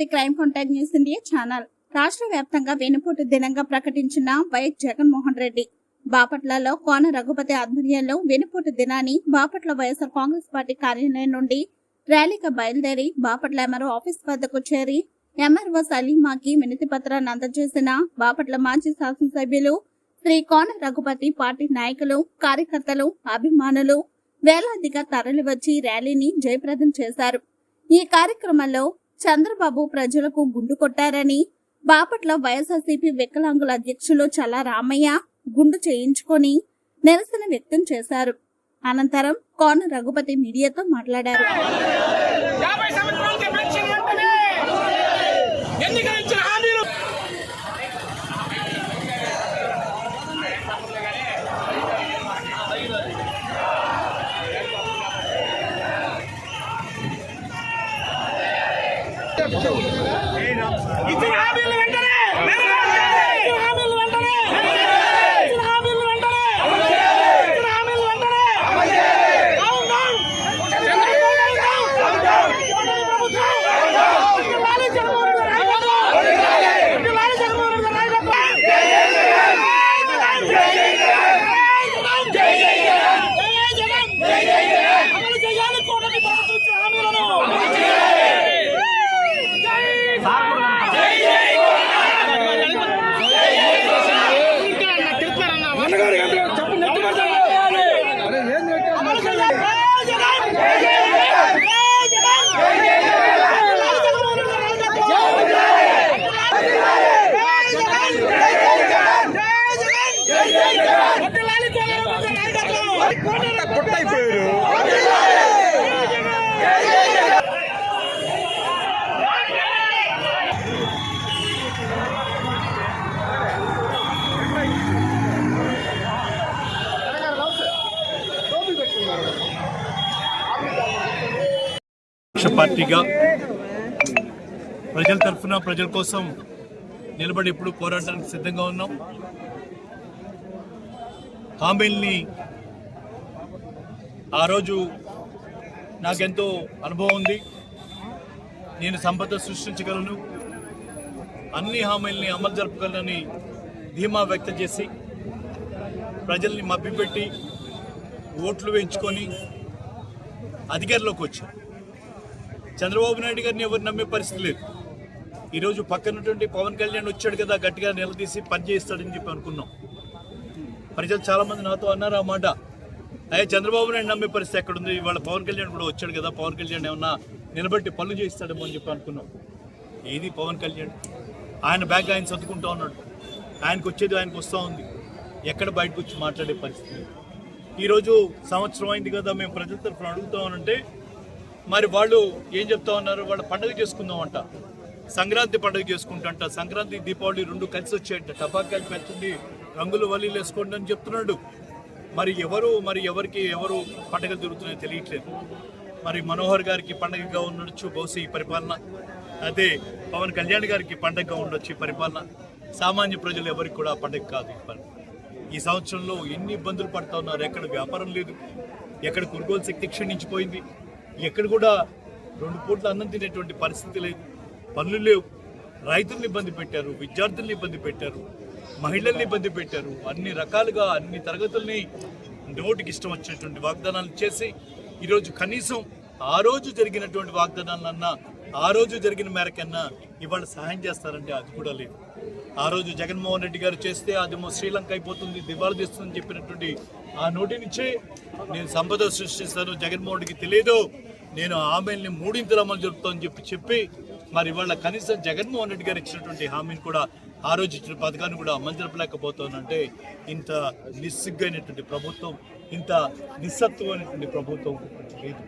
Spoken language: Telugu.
The crime contact news India channel. రాష్ట్ర వ్యాప్తంగా వెనుపోటు దినంగా ప్రకటించిన వైఎస్ జగన్మోహన్ రెడ్డి. బాపట్లలో కోన రఘుపతి ఆధ్వర్యంలో వెనుపోటు దినాన్ని బాపట్ల వైఎస్ఆర్ కాంగ్రెస్ పార్టీ కార్యాలయం నుండి ర్యాలీగా బయలుదేరి బాపట్ల ఎంఆర్ఓ ఆఫీస్ వద్దకు చేరి ఎంఆర్ఓ సలీమాకి వినతి పత్రాన్ని అందజేసిన బాపట్ల మాజీ శాసనసభ్యులు శ్రీ కోన రఘుపతి పార్టీ నాయకులు కార్యకర్తలు అభిమానులు వేలాదిగా తరలివచ్చి ర్యాలీని జయప్రదం చేశారు. ఈ కార్యక్రమంలో చంద్రబాబు ప్రజలకు గుండు కొట్టారని బాపట్ల వైఎస్ఆర్సీపీ వికలాంగుల అధ్యక్షులు చల్ల రామయ్య గుండు చేయించుకొని నిరసన వ్యక్తం చేశారు. అనంతరం కోన రఘుపతి మీడియాతో మాట్లాడారు. ఇచ్చిన పక్ష పార్టీగా ప్రజల తరఫున ప్రజల కోసం నిలబడి ఇప్పుడు పోరాటానికి సిద్ధంగా ఉన్నాం. హామీల్ని ఆ రోజు నాకెంతో అనుభవం ఉంది. నేను సంపద సృష్టించగలను. అన్ని హామీల్ని అమలు జరపగలనని ధీమా వ్యక్తం చేసి ప్రజల్ని మభ్యపెట్టి ఓట్లు వేయించుకొని అధికారంలోకి వచ్చాం. చంద్రబాబు నాయుడు గారిని ఎవరు నమ్మే పరిస్థితి లేదు. ఈరోజు పక్కనటువంటి పవన్ కళ్యాణ్ వచ్చాడు కదా గట్టిగా నిలదీసి పని చేస్తాడని చెప్పి అనుకున్నాం. ప్రజలు చాలా మంది నాతో అన్నారు ఆ మాట. అయ్యా చంద్రబాబు నాయుడు నమ్మే పరిస్థితి ఎక్కడుంది? ఇవాళ పవన్ కళ్యాణ్ కూడా వచ్చాడు కదా. పవన్ కళ్యాణ్ ఏమన్నా నిలబెట్టి పనులు చేయిస్తాడేమో అని చెప్పి అనుకున్నాం. ఏది పవన్ కళ్యాణ్? ఆయన బ్యాగ్ ఆయన సర్దుకుంటా ఉన్నాడు. ఆయనకు వచ్చేది ఆయనకు వస్తూ ఉంది. ఎక్కడ బయటకు వచ్చి మాట్లాడే పరిస్థితి? ఈరోజు సంవత్సరం అయింది కదా మేము ప్రజల తరఫున అడుగుతామనంటే మరి వాళ్ళు ఏం చెప్తా ఉన్నారు? వాళ్ళు పండుగ చేసుకుందామంట సంక్రాంతి పండుగ చేసుకుంటాంట. సంక్రాంతి దీపావళి రెండు కలిసి వచ్చాయంట. టపాకాయలు పెంచండి రంగులు వల్లీలు వేసుకోండి అని చెప్తున్నాడు. మరి ఎవరు మరి ఎవరికి ఎవరు పండుగలు జరుగుతున్నాయో తెలియట్లేదు. మరి మనోహర్ గారికి పండగగా ఉండొచ్చు బహుశా ఈ పరిపాలన. అదే పవన్ కళ్యాణ్ గారికి పండగగా ఉండొచ్చు ఈ పరిపాలన. సామాన్య ప్రజలు ఎవరికి కూడా పండగ కాదు ఈ పరిపాలన ఈ సంవత్సరంలో ఎన్ని ఇబ్బందులు పడుతూ ఉన్నారు ఎక్కడ వ్యాపారం లేదు. ఎక్కడ కొనుగోలు శక్తి క్షీణించిపోయింది. ఎక్కడ కూడా రెండు పూట్ల అన్నం తినేటువంటి పరిస్థితి లేదు. పనులు లేవు. రైతుల్ని ఇబ్బంది పెట్టారు విద్యార్థుల్ని ఇబ్బంది పెట్టారు మహిళల్ని ఇబ్బంది పెట్టారు. అన్ని రకాలుగా అన్ని తరగతుల్ని నోటికి ఇష్టం వచ్చినటువంటి వాగ్దానాలు చేసి ఈరోజు కనీసం ఆ రోజు జరిగినటువంటి వాగ్దానాలన్నా ఆ రోజు జరిగిన మేరకన్నా ఇవాళ సహాయం చేస్తారంటే అది కూడా లేదు. ఆ రోజు జగన్మోహన్ రెడ్డి గారు చేస్తే అదేమో శ్రీలంక అయిపోతుంది దివాళ తీస్తుందని చెప్పినటువంటి ఆ నోటి నుంచే నేను సంపద సృష్టిస్తాను జగన్మోహన్ రెడ్డికి తెలియదు నేను ఆమెల్ని మూడింతలు అమలు జరుపుతామని చెప్పి చెప్పి మరి ఇవాళ కనీసం జగన్మోహన్ రెడ్డి గారు ఇచ్చినటువంటి హామీని కూడా ఆ రోజు ఇచ్చిన పథకాన్ని కూడా అమలు జరపలేకపోతానంటే ఇంత నిస్సిగ్గైనటువంటి ప్రభుత్వం ఇంత నిస్సత్వమైనటువంటి ప్రభుత్వం లేదు.